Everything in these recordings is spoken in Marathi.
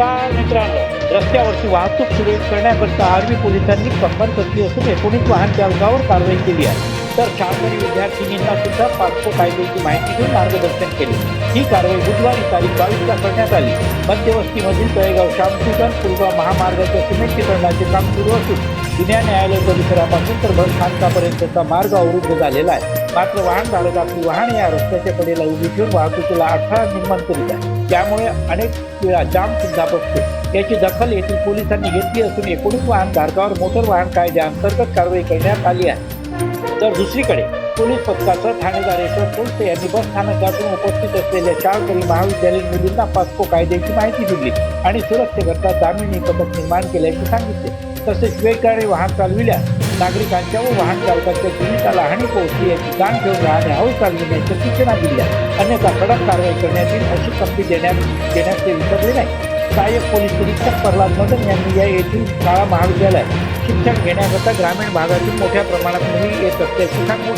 नमस्कार मित्रांनो रस्त्यावरची वाहतूक सुरळीत करण्याकरता आर्मी पोलिसांनी कंबर कसली असून एकोणीस वाहन चालकावर कारवाई केली आहे. तर शाळकरी विद्यार्थिनींना सुद्धा पासपोर्ट कायद्याची माहिती देऊन मार्गदर्शन केले. ही कारवाई बुधवारी तारीख बावीसला करण्यात आली. मध्यवस्तीमधील तळेगाव शामसुगन पूर्वा महामार्गाच्या सिमेंटीकरणाचे काम सुरू असून जुन्या न्यायालय परिसरापासून तर भरखानकापर्यंतचा मार्ग अवरुद्ध झालेला आहे. मात्र वाहनधारक आपली वाहने या रस्त्याच्या कडेला उभी ठेवून वाहतुकीला अडथळा निर्माण करीत आहे. त्यामुळे अनेक वेळा जाम सुद्धा बसतो याची दखल येथील पोलिसांनी घेतली असून एकोणीस वाहनधारकावर मोटर वाहन कायद्याअंतर्गत कारवाई करण्यात आली आहे. तर दुसरीकडे पोलीस पथकासह ठाणेदार यशवंत कोलते यांनी बस स्थानकातून उपस्थित असलेल्या शाळकरी महाविद्यालयीन मुलींना पास्को कायद्याची माहिती दिली आणि सुरक्षेकरता दामिनी पथक निर्माण केल्याचे सांगितले. तसेच वेगवारे वाहन चालविल्यास नागरिकांच्या व वाहन चालकांच्या जीविताला हानी पोहोचली याची जाण ठेवून राहणे हळू चालविण्याच्या सूचना दिल्या. अन्यथा कडक कारवाई करण्यात येईल अशी संधी देण्यात देण्यास ते विसरले नाही. सहाय्यक पोलीस निरीक्षक प्रल्हाद मदन यांनी या येथील शाळा महाविद्यालयात शिक्षण घेण्याकरता ग्रामीण भागातील मोठ्या प्रमाणात मुली येत असल्याचे सांगून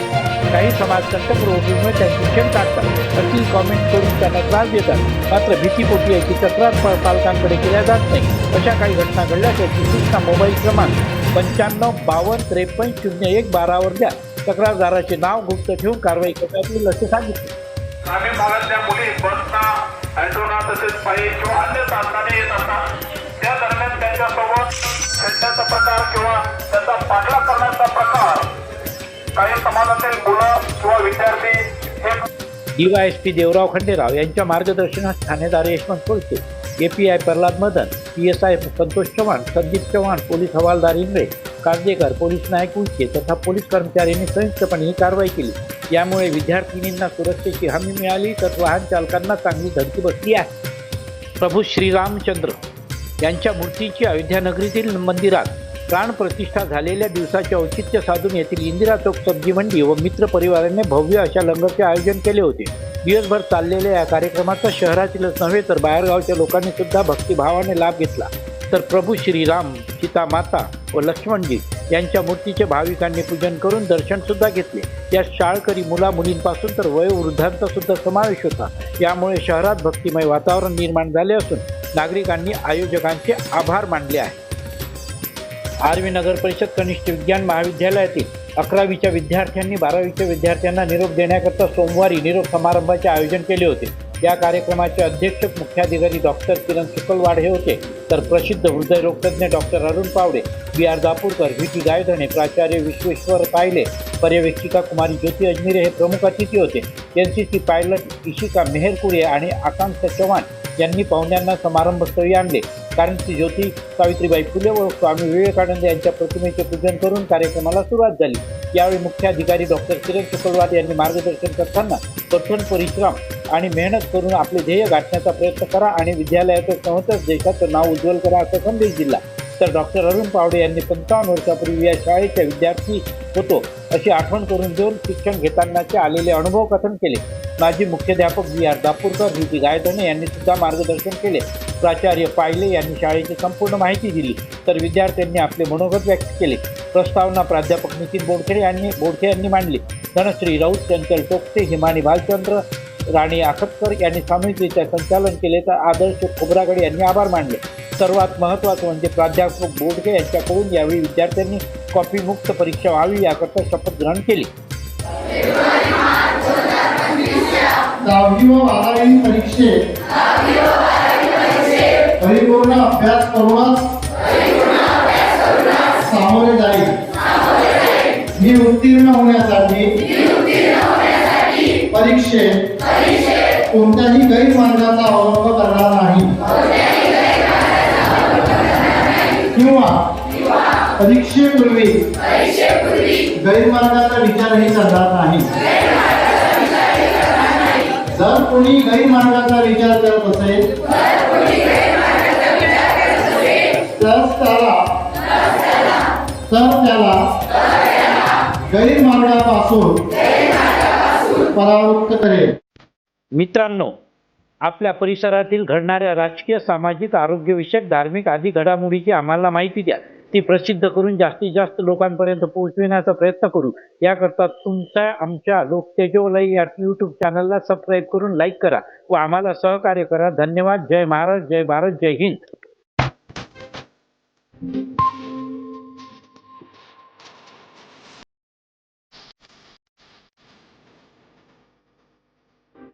काही समाजकंटक रोगीमुळे त्यांचे शिक्षण टाकतात अशी कॉमेंट करून त्यांना त्रास देतात. मात्र भीतीपोटी याची तक्रार पालकांकडे केल्या जात नाही. अशा काही घटना घडल्यास याची सूचना मोबाईल क्रमांक पंच्याण्णव बावन्न त्रेपन्न शून्य एक बारावर द्या. तक्रारदाराचे नाव गुप्त ठेवून कारवाई करण्यात येईल असे सांगितले. ग्रामीण भागातल्या मुली बसना ॲटोना तसेच पायी किंवा अन्य साधनाने येत असतात. त्या दरम्यान त्यांच्यासोबत छेडण्याचा प्रकार किंवा त्यांचा पाठलाग करण्याचा प्रकार काही समाजातील मुलं किंवा विद्यार्थी हे डीवायएसपी देवराव खंडेराव यांच्या मार्गदर्शनात ठाणेदार Yashwant Kolte A P I Pralhad Madan P S I Santosh Chavan Sandeep Chavan police हवालदार इंगळे कांदेकर पोलीस नायक उलके तथा पोलीस कर्मचाऱ्यांनी संयुक्तपणे ही कारवाई केली. यामुळे विद्यार्थिनींना सुरक्षेची हमी मिळाली तर वाहन चालकांना चांगली धडकी बसली आहे. प्रभू श्रीरामचंद्र यांच्या मूर्तीची अयोध्या नगरीतील मंदिरात प्राणप्रतिष्ठा झालेल्या दिवसाचे औचित्य साधून येथील इंदिरा चौक सब्जी मंडी व मित्र परिवाराने भव्य अशा लंगरचे आयोजन केले होते. दिवसभर चाललेल्या या कार्यक्रमाचा शहरातीलच नव्हे तर बाहेरगावच्या लोकांनी सुद्धा भक्तिभावाने लाभ घेतला. तर प्रभू श्रीराम सीता माता व लक्ष्मणजी यांच्या मूर्तीचे भाविकांनी पूजन करून दर्शनसुद्धा घेतले. या शाळकरी मुला मुलींपासून तर वयोवृद्धांचा सुद्धा समावेश होता. यामुळे शहरात भक्तिमय वातावरण निर्माण झाले असून नागरिकांनी आयोजकांचे आभार मानले आहे आर्वी नगर परिषद कनिष्ठ विज्ञान महाविद्यालयातील अकरावीच्या विद्यार्थ्यांनी बारावीच्या विद्यार्थ्यांना निरोप देण्याकरता सोमवारी निरोप समारंभाचे आयोजन केले होते. या कार्यक्रमाचे अध्यक्ष मुख्याधिकारी डॉक्टर किरण शुकलवाड हे होते. तर प्रसिद्ध हृदयरोगतज्ञ doctor Arun Pawde B R Dapurkar V T Gaydhane प्राचार्य विश्वेश्वर पायले पर्यवेक्षिका कुमारी ज्योती अजमिरे हे प्रमुख अतिथी होते. N C C pilot Ishika Meharkure आणि आकांक्षा चव्हाण यांनी पाहुण्यांना समारंभस्थळी आणले. कारण ती ज्योती सावित्रीबाई फुले व स्वामी विवेकानंद यांच्या प्रतिमेचे पूजन करून कार्यक्रमाला सुरुवात झाली. यावेळी मुख्य अधिकारी डॉक्टर किरण शुक्लवार यांनी मार्गदर्शन करताना कठोर परिश्रम आणि मेहनत करून आपले ध्येय गाठण्याचा प्रयत्न करा आणि विद्यालयाचं संहतच देशाचं नाव उज्ज्वल करा असा संदेश दिला. तर डॉक्टर अरुण पावडे यांनी पंचावन्न वर्षापूर्वी या शाळेच्या विद्यार्थी होतो अशी आठवण करून देऊन शिक्षण घेतानाचे आलेले अनुभव कथन केले. माजी मुख्याध्यापक B R Dapurkar V P Gaydhane यांनी सुद्धा मार्गदर्शन केले. प्राचार्य पायले यांनी शाळेची संपूर्ण माहिती दिली. तर विद्यार्थ्यांनी आपले मनोगत व्यक्त केले. प्रस्तावना प्राध्यापक नितीन बोडखेडे यांनी बोडखे यांनी मांडली. धनश्री राऊत चंचल टोकसे हिमानी भालचंद्र राणी आखतकर यांनी सामूहिकरित्या संचालन केले तर आदर्श खोबरागडे यांनी आभार मानले. सर्वात महत्त्वाचं म्हणजे प्राध्यापक बोडके यांच्याकडून यावेळी विद्यार्थ्यांनी कॉपी मुक्त परीक्षा व्हावी याकरता शपथ ग्रहण केली. दहावी व बारावी परीक्षेत परिपूर्ण अभ्यास करूनच सामोरे जाईल. मी उत्तीर्ण होण्यासाठी परीक्षेत कोणत्याही गैरमार्गाचा अवलंब करणार नाही. किंवा परीक्षेपूर्वी गैरमार्गाचा विचारही करणार नाही. जर कोणी गैरमार्गाचा विचार करत असेल तर त्याला तर त्याला गैरमार्गापासून परावृत्त करेल. मित्रांनो आपल्या परिसरातील घडणाऱ्या राजकीय सामाजिक आरोग्यविषयक धार्मिक आदी घडामोडीची आम्हाला माहिती द्या. ती प्रसिद्ध करून जास्तीत जास्त लोकांपर्यंत पोहोचविण्याचा प्रयत्न करू. याकरता तुमच्या आमच्या लोकतेजोलय या यूट्यूब चॅनलला सबस्क्राईब करून लाईक करा व आम्हाला सहकार्य करा. धन्यवाद. जय महाराज. जय भारत. जय हिंद.